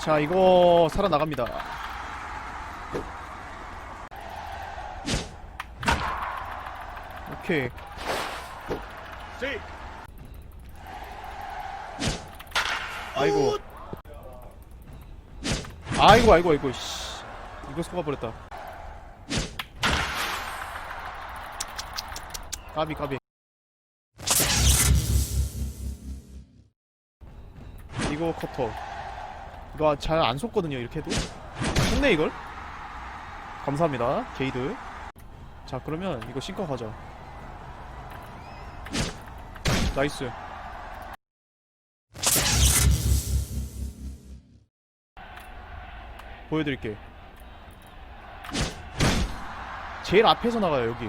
자 이거 살아나갑니다. 오케이. 아이고. 아이고 아이고 아이고 씨. 이거 속아버렸다. 까비 까비. 이거 커터 이거 잘 안 속거든요 이렇게 해도. 속네 이걸? 감사합니다 게이드. 자 그러면 이거 신고 가자. 나이스. 보여드릴게. 제일 앞에서 나가요 여기.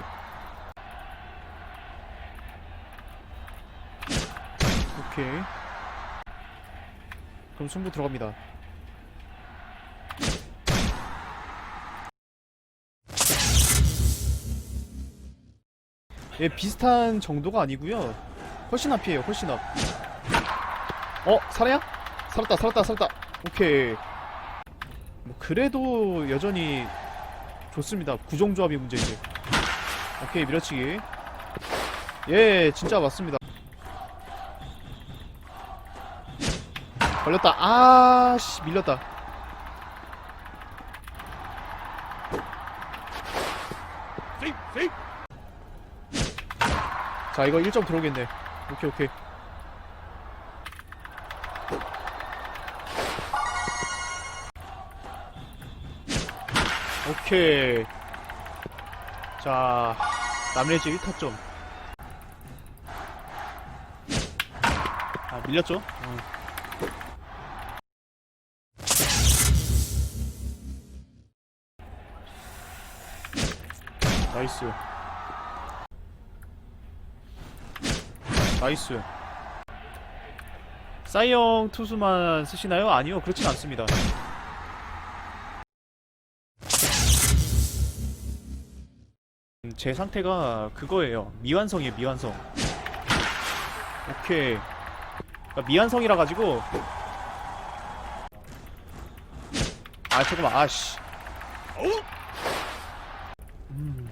오케이. 그럼 승부 들어갑니다 예 비슷한 정도가 아니고요. 훨씬 앞이에요 훨씬 앞. 어? 살아야? 살았다 살았다 살았다. 오케이. 뭐 그래도 여전히 좋습니다. 구종조합이 문제지 오케이 밀어치기. 예 진짜 맞습니다. 걸렸다. 아씨 밀렸다 자 이거 1점 들어오겠네. 오케이 오케이. 오케이. 자 남레지 1타점. 아 밀렸죠? 어. 나이스 나이스. 사이영 투수만 쓰시나요? 아니요 그렇진 않습니다. 음, 제 상태가 그거예요. 미완성이에요 미완성. 오케이. 그러니까 미완성이라 가지고 아 잠깐만 아씨. 음.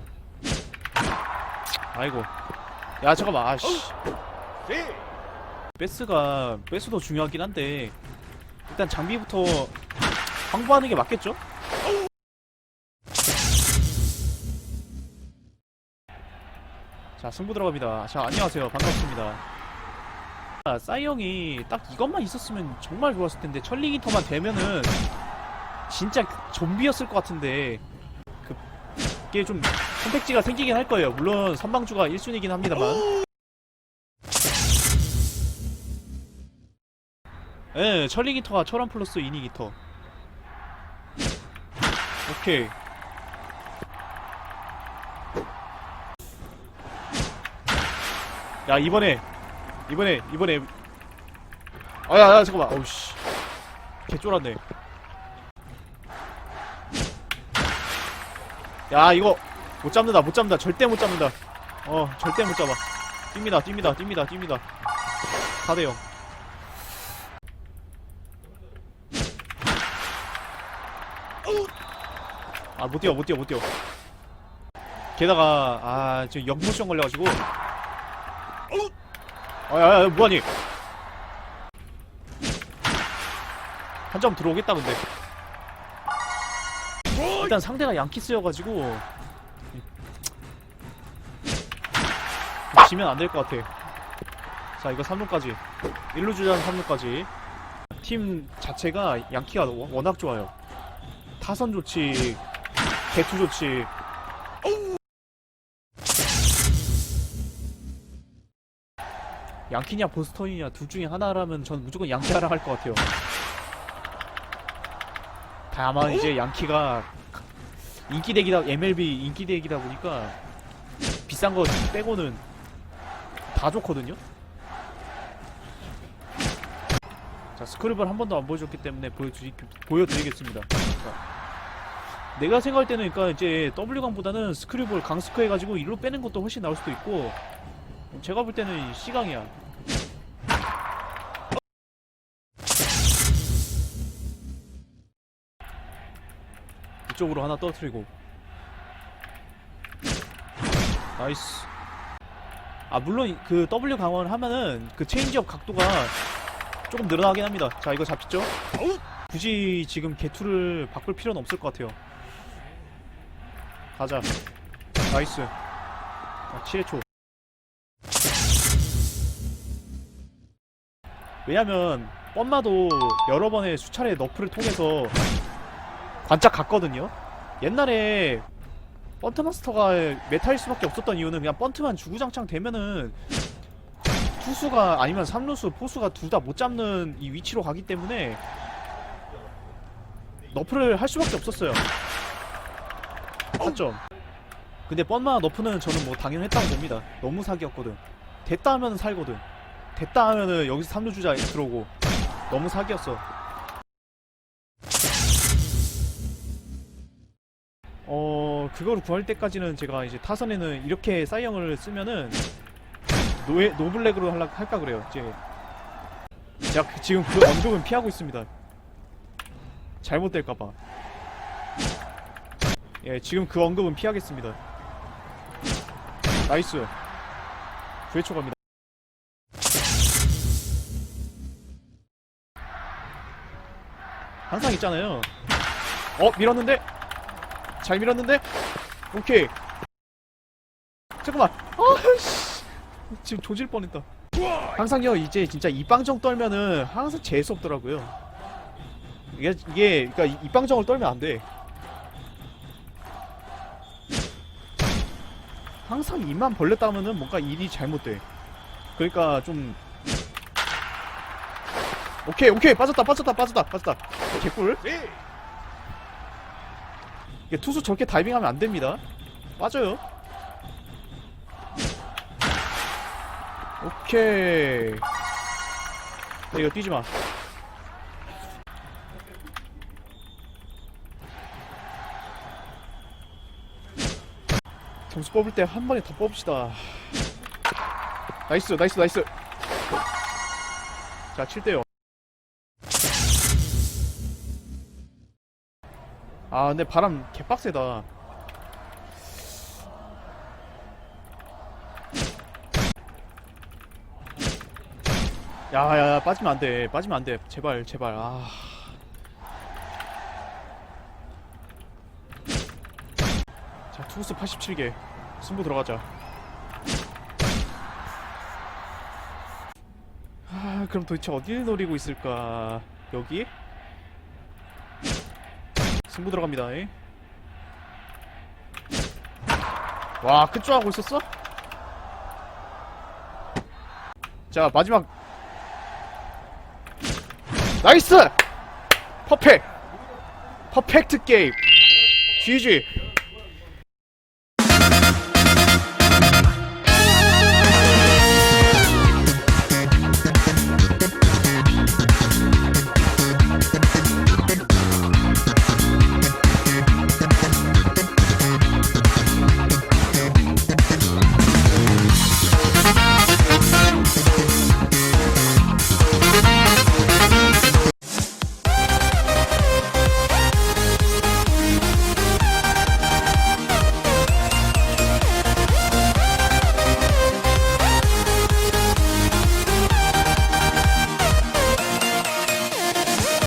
아이고. 야 잠깐만 아씨 베스가 베스도 중요하긴 한데 일단 장비부터 확보하는 게 맞겠죠? 자 승부 들어갑니다. 자 안녕하세요. 반갑습니다. 아, 싸이 형이 딱 이것만 있었으면 정말 좋았을 텐데 천리기터만 되면은 진짜 좀비였을 것 같은데 그 그게 좀 선택지가 생기긴 할 거예요. 물론 선방주가 1순위긴 합니다만 예, 천리 기터가 철원 플러스 이니 기터. 오케이. 야, 이번에, 이번에, 이번에. 아, 야, 야, 잠깐만. 어우씨. 개 쫄았네. 야, 이거, 못 잡는다, 못 잡는다. 절대 못 잡는다. 어, 절대 못 잡아. 뜁니다, 뜁니다, 뜁니다, 뜁니다. 4대0. 아, 못 뛰어, 못 뛰어, 못 뛰어. 게다가, 아, 지금 역모션 걸려가지고. 아, 야, 야, 뭐하니? 한 점 들어오겠다, 근데. 일단 상대가 양키스여가지고. 지면 안 될 것 같아. 자, 이거 3루까지. 1루 주자는 3루까지. 팀 자체가 양키가 워- 워낙 좋아요. 타선 좋지, 개투 좋지. 양키냐 보스턴이냐 둘 중에 하나라면 전 무조건 양키 하라 할 것 같아요. 다만 이제 양키가 인기대기다 MLB 인기대기다 보니까 비싼 거 빼고는 다 좋거든요. 자 스크립을 한 번도 안 보여줬기 때문에 보여드리, 보여드리겠습니다. 자, 내가 생각할 때는 그러니까 이제 W강보다는 스크립을 강스크 해가지고 일로 빼는 것도 훨씬 나을 수도 있고 제가 볼 때는 C강이야. 뒤쪽으로 하나 떨어뜨리고. 나이스. 아 물론 그 W 강화를 하면은 그 체인지업 각도가 조금 늘어나긴 합니다. 자 이거 잡혔죠? 굳이 지금 개투를 바꿀 필요는 없을 것 같아요 가자 나이스 아, 7회 초 왜냐면 뻔마도 여러 번의 수차례 너프를 통해서 관짝 갔거든요. 옛날에 번트 마스터가 메타일 수밖에 없었던 이유는 그냥 번트만 주구장창 되면은 투수가 아니면 삼루수, 포수가 둘 다 못 잡는 이 위치로 가기 때문에 너프를 할 수밖에 없었어요. 타점. 근데 뻔마 너프는 저는 뭐 당연했다고 봅니다. 너무 사기였거든. 됐다 하면 살거든. 됐다 하면은 여기서 삼루 주자 들어오고 너무 사기였어. 어 그거를 구할 때까지는 제가 이제 타선에는 이렇게 사이형을 쓰면은 노에 노블랙으로 할라, 할까 그래요. 이제 제가 그- 지금 그 언급은 피하고 있습니다. 잘못될까봐. 예, 지금 그 언급은 피하겠습니다. 나이스. 9회초 갑니다. 항상 있잖아요. 어, 밀었는데? 잘 밀었는데? 오케이. 잠깐만. 아씨. 지금 조질 뻔했다. 항상요, 이제 진짜 이빵정 떨면은 항상 재수 없더라고요. 이게, 이게, 그니까 이빵정을 떨면 안 돼. 항상 입만 벌렸다면은 뭔가 일이 잘못돼. 그러니까 좀 오케이 오케이. 빠졌다 빠졌다 빠졌다 빠졌다. 개꿀. 이게 투수 저렇게 다이빙하면 안 됩니다. 빠져요. 오케이. 야, 이거 뛰지 마 점수 뽑을 때 한 번에 더 뽑읍시다. 나이스 나이스 나이스. 자 7대요 아 근데 바람 개빡세다. 야야야 빠지면 안돼. 빠지면 안돼. 제발 제발. 아 자, 투구스 87개. 승부 들어가자. 아, 그럼 도대체 어디를 노리고 있을까? 여기? 승부 들어갑니다. 이. 와, 끝조하고 있었어? 자, 마지막. 나이스! 퍼펙! 퍼펙트 게임! GG!